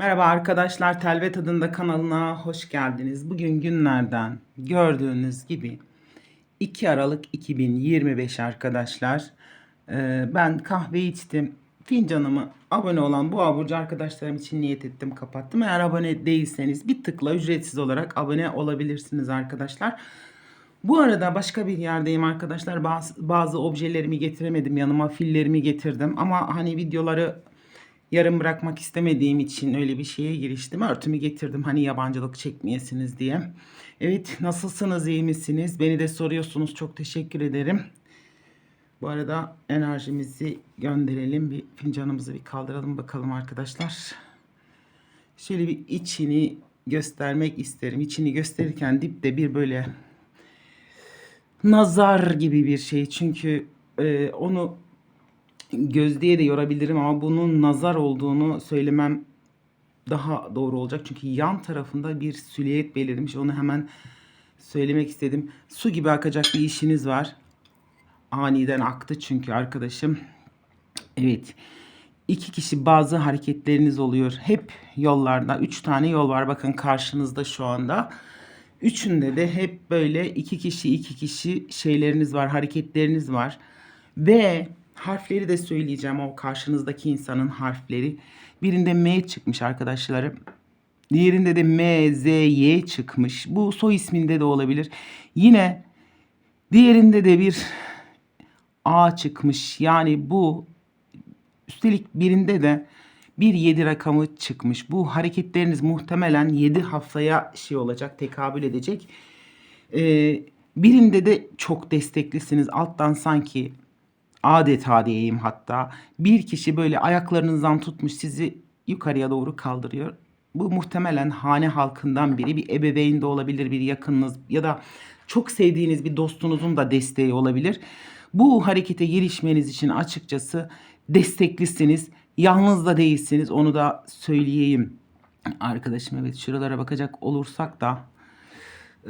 Merhaba arkadaşlar, Telve Tadında kanalına hoş geldiniz. Bugün günlerden gördüğünüz gibi 2 Aralık 2025 arkadaşlar. Ee, ben kahve içtim. Fincanımı abone olan bu aburcu arkadaşlarım için niyet ettim kapattım. Eğer abone değilseniz bir tıkla ücretsiz olarak abone olabilirsiniz arkadaşlar. Bu arada başka bir yerdeyim arkadaşlar. Bazı, bazı objelerimi getiremedim yanıma. Fillerimi getirdim. Ama hani videoları yarım bırakmak istemediğim için öyle bir şeye giriştim. Örtümü getirdim hani yabancılık çekmeyesiniz diye. Evet nasılsınız iyi misiniz? Beni de soruyorsunuz çok teşekkür ederim. Bu arada enerjimizi gönderelim. Bir fincanımızı bir kaldıralım bakalım arkadaşlar. Şöyle bir içini göstermek isterim. İçini gösterirken dipte bir böyle nazar gibi bir şey. Çünkü e, onu göz diye de yorabilirim ama bunun nazar olduğunu söylemem daha doğru olacak. Çünkü yan tarafında bir süliyet belirmiş. Onu hemen söylemek istedim. Su gibi akacak bir işiniz var. Aniden aktı çünkü arkadaşım. Evet. İki kişi bazı hareketleriniz oluyor. Hep yollarda. Üç tane yol var. Bakın karşınızda şu anda. Üçünde de hep böyle iki kişi iki kişi şeyleriniz var. Hareketleriniz var. Ve harfleri de söyleyeceğim o karşınızdaki insanın harfleri. Birinde M çıkmış arkadaşlarım. Diğerinde de M, Z, Y çıkmış. Bu soy isminde de olabilir. Yine diğerinde de bir A çıkmış. Yani bu üstelik birinde de bir 7 rakamı çıkmış. Bu hareketleriniz muhtemelen 7 haftaya şey olacak, tekabül edecek. Ee, birinde de çok desteklisiniz. Alttan sanki adeta diyeyim hatta bir kişi böyle ayaklarınızdan tutmuş sizi yukarıya doğru kaldırıyor. Bu muhtemelen hane halkından biri bir ebeveyn de olabilir bir yakınınız ya da çok sevdiğiniz bir dostunuzun da desteği olabilir. Bu harekete girişmeniz için açıkçası desteklisiniz. Yalnız da değilsiniz onu da söyleyeyim. Arkadaşım evet şuralara bakacak olursak da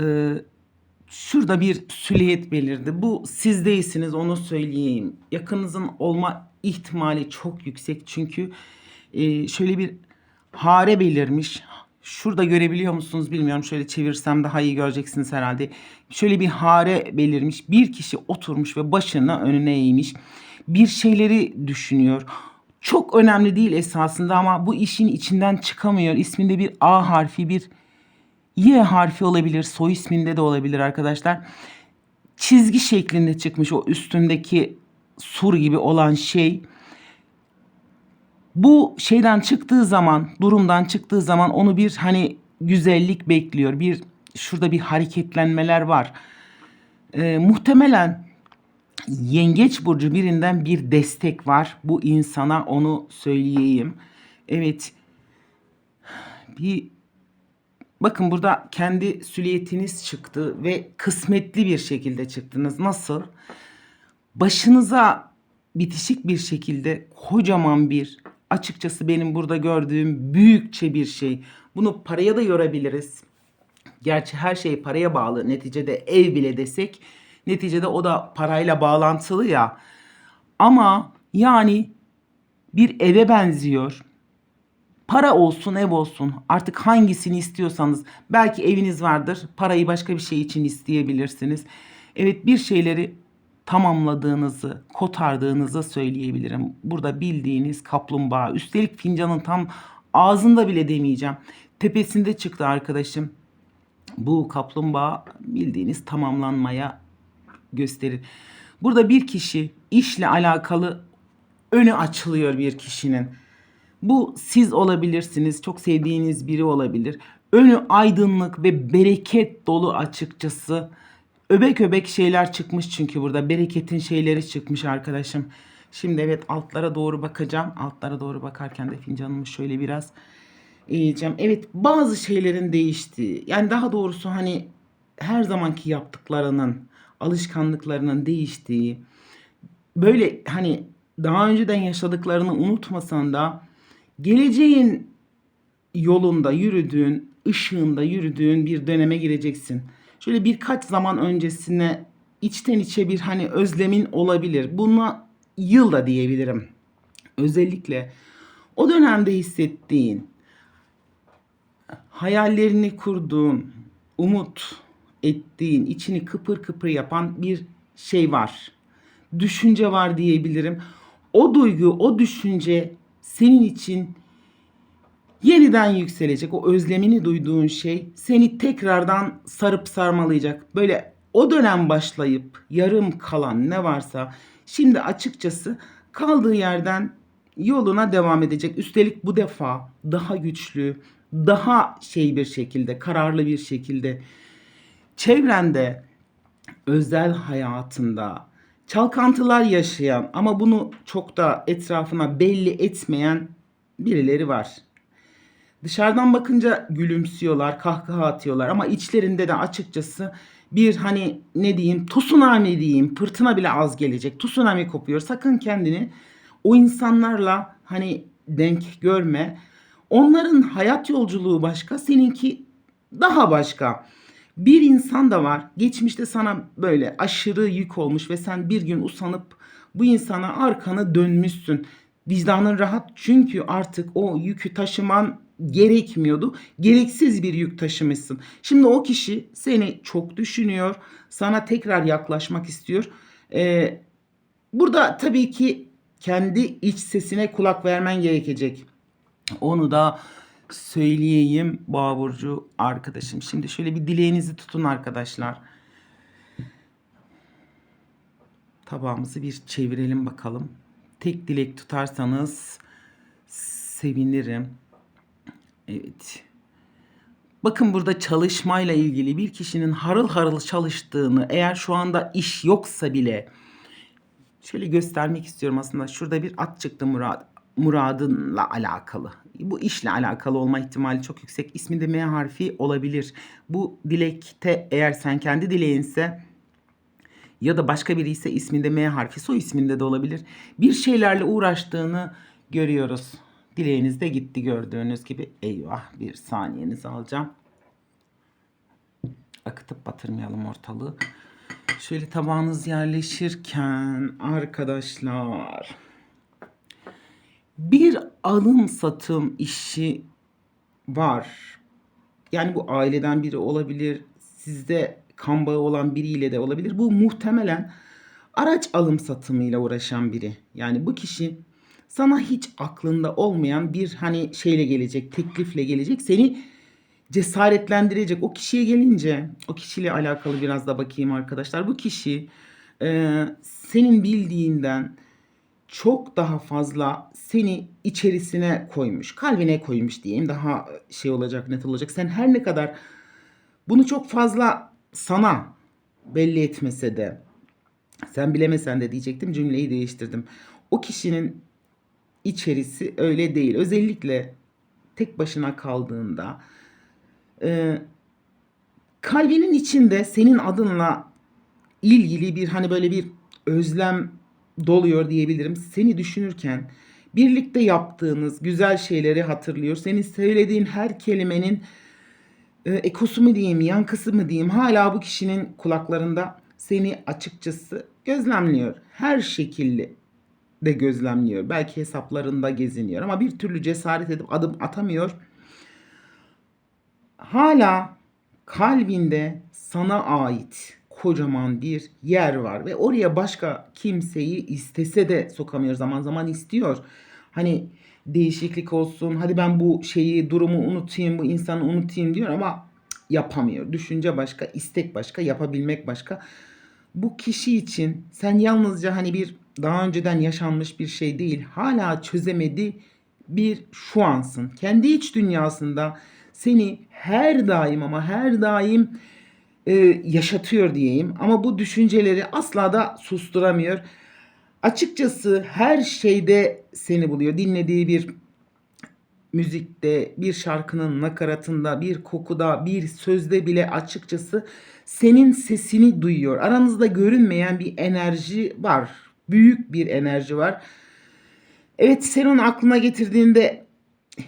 e, şurada bir süliyet belirdi. Bu siz değilsiniz onu söyleyeyim. Yakınızın olma ihtimali çok yüksek çünkü e, şöyle bir hare belirmiş. Şurada görebiliyor musunuz bilmiyorum. Şöyle çevirsem daha iyi göreceksiniz herhalde. Şöyle bir hare belirmiş. Bir kişi oturmuş ve başını önüne eğmiş. Bir şeyleri düşünüyor. Çok önemli değil esasında ama bu işin içinden çıkamıyor. İsminde bir A harfi, bir Y harfi olabilir, soy isminde de olabilir arkadaşlar. Çizgi şeklinde çıkmış o üstündeki sur gibi olan şey. Bu şeyden çıktığı zaman, durumdan çıktığı zaman onu bir hani güzellik bekliyor. Bir şurada bir hareketlenmeler var. Ee, muhtemelen yengeç burcu birinden bir destek var. Bu insana onu söyleyeyim. Evet. Bir Bakın burada kendi süliyetiniz çıktı ve kısmetli bir şekilde çıktınız. Nasıl? Başınıza bitişik bir şekilde kocaman bir açıkçası benim burada gördüğüm büyükçe bir şey. Bunu paraya da yorabiliriz. Gerçi her şey paraya bağlı. Neticede ev bile desek neticede o da parayla bağlantılı ya. Ama yani bir eve benziyor. Para olsun, ev olsun. Artık hangisini istiyorsanız. Belki eviniz vardır. Parayı başka bir şey için isteyebilirsiniz. Evet bir şeyleri tamamladığınızı, kotardığınızı söyleyebilirim. Burada bildiğiniz kaplumbağa. Üstelik fincanın tam ağzında bile demeyeceğim. Tepesinde çıktı arkadaşım. Bu kaplumbağa bildiğiniz tamamlanmaya gösterir. Burada bir kişi işle alakalı önü açılıyor bir kişinin. Bu siz olabilirsiniz. Çok sevdiğiniz biri olabilir. Önü aydınlık ve bereket dolu açıkçası. Öbek öbek şeyler çıkmış çünkü burada. Bereketin şeyleri çıkmış arkadaşım. Şimdi evet altlara doğru bakacağım. Altlara doğru bakarken de fincanımı şöyle biraz eğeceğim. Evet bazı şeylerin değiştiği. Yani daha doğrusu hani her zamanki yaptıklarının, alışkanlıklarının değiştiği. Böyle hani daha önceden yaşadıklarını unutmasan da geleceğin yolunda yürüdüğün, ışığında yürüdüğün bir döneme gireceksin. Şöyle birkaç zaman öncesine içten içe bir hani özlemin olabilir. Buna yıl da diyebilirim. Özellikle o dönemde hissettiğin hayallerini kurduğun, umut ettiğin, içini kıpır kıpır yapan bir şey var. Düşünce var diyebilirim. O duygu, o düşünce senin için yeniden yükselecek. O özlemini duyduğun şey seni tekrardan sarıp sarmalayacak. Böyle o dönem başlayıp yarım kalan ne varsa şimdi açıkçası kaldığı yerden yoluna devam edecek. Üstelik bu defa daha güçlü, daha şey bir şekilde, kararlı bir şekilde çevrende, özel hayatında çalkantılar yaşayan ama bunu çok da etrafına belli etmeyen birileri var. Dışarıdan bakınca gülümsüyorlar, kahkaha atıyorlar ama içlerinde de açıkçası bir hani ne diyeyim tsunami diyeyim fırtına bile az gelecek. Tsunami kopuyor. Sakın kendini o insanlarla hani denk görme. Onların hayat yolculuğu başka, seninki daha başka. Bir insan da var. Geçmişte sana böyle aşırı yük olmuş ve sen bir gün usanıp bu insana arkanı dönmüşsün. Vicdanın rahat çünkü artık o yükü taşıman gerekmiyordu. Gereksiz bir yük taşımışsın. Şimdi o kişi seni çok düşünüyor. Sana tekrar yaklaşmak istiyor. Ee, burada tabii ki kendi iç sesine kulak vermen gerekecek. Onu da söyleyeyim Baburcu arkadaşım. Şimdi şöyle bir dileğinizi tutun arkadaşlar. Tabağımızı bir çevirelim bakalım. Tek dilek tutarsanız sevinirim. Evet. Bakın burada çalışmayla ilgili bir kişinin harıl harıl çalıştığını eğer şu anda iş yoksa bile şöyle göstermek istiyorum aslında. Şurada bir at çıktı Murad. Murad'ınla alakalı. Bu işle alakalı olma ihtimali çok yüksek. İsminde M harfi olabilir. Bu dilekte eğer sen kendi dileğinse ya da başka biri ise isminde M harfi soy isminde de olabilir. Bir şeylerle uğraştığını görüyoruz. Dileğiniz de gitti gördüğünüz gibi. Eyvah bir saniyenizi alacağım. Akıtıp batırmayalım ortalığı. Şöyle tabağınız yerleşirken arkadaşlar bir alım satım işi var. Yani bu aileden biri olabilir, sizde kan bağı olan biriyle de olabilir. Bu muhtemelen araç alım satımıyla uğraşan biri. Yani bu kişi sana hiç aklında olmayan bir hani şeyle gelecek, teklifle gelecek. Seni cesaretlendirecek. O kişiye gelince, o kişiyle alakalı biraz da bakayım arkadaşlar. Bu kişi e, senin bildiğinden çok daha fazla seni içerisine koymuş, kalbine koymuş diyeyim. Daha şey olacak, net olacak. Sen her ne kadar bunu çok fazla sana belli etmese de sen bilemesen de diyecektim cümleyi değiştirdim. O kişinin içerisi öyle değil. Özellikle tek başına kaldığında e, kalbinin içinde senin adınla ilgili bir hani böyle bir özlem doluyor diyebilirim. Seni düşünürken birlikte yaptığınız güzel şeyleri hatırlıyor. Senin söylediğin her kelimenin e, ekosu mu diyeyim, yankısı mı diyeyim hala bu kişinin kulaklarında seni açıkçası gözlemliyor. Her şekilde de gözlemliyor. Belki hesaplarında geziniyor ama bir türlü cesaret edip adım atamıyor. Hala kalbinde sana ait kocaman bir yer var ve oraya başka kimseyi istese de sokamıyor. Zaman zaman istiyor. Hani değişiklik olsun. Hadi ben bu şeyi, durumu unutayım, bu insanı unutayım diyor ama yapamıyor. Düşünce başka, istek başka, yapabilmek başka. Bu kişi için sen yalnızca hani bir daha önceden yaşanmış bir şey değil, hala çözemedi bir şu ansın. Kendi iç dünyasında seni her daim ama her daim e, yaşatıyor diyeyim. Ama bu düşünceleri asla da susturamıyor. Açıkçası her şeyde seni buluyor. Dinlediği bir müzikte, bir şarkının nakaratında, bir kokuda, bir sözde bile açıkçası senin sesini duyuyor. Aranızda görünmeyen bir enerji var. Büyük bir enerji var. Evet sen onu aklına getirdiğinde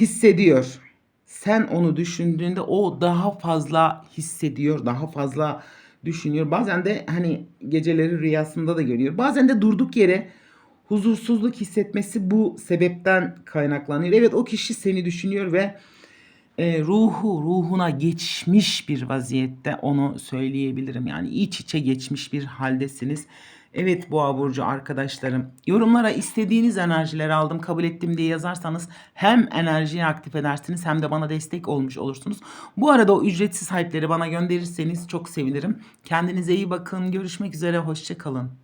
hissediyor sen onu düşündüğünde o daha fazla hissediyor, daha fazla düşünüyor. Bazen de hani geceleri rüyasında da görüyor. Bazen de durduk yere huzursuzluk hissetmesi bu sebepten kaynaklanıyor. Evet o kişi seni düşünüyor ve e, ruhu ruhuna geçmiş bir vaziyette onu söyleyebilirim. Yani iç içe geçmiş bir haldesiniz. Evet Boğa burcu arkadaşlarım. Yorumlara istediğiniz enerjileri aldım, kabul ettim diye yazarsanız hem enerjiyi aktif edersiniz hem de bana destek olmuş olursunuz. Bu arada o ücretsiz hype'leri bana gönderirseniz çok sevinirim. Kendinize iyi bakın. Görüşmek üzere. Hoşça kalın.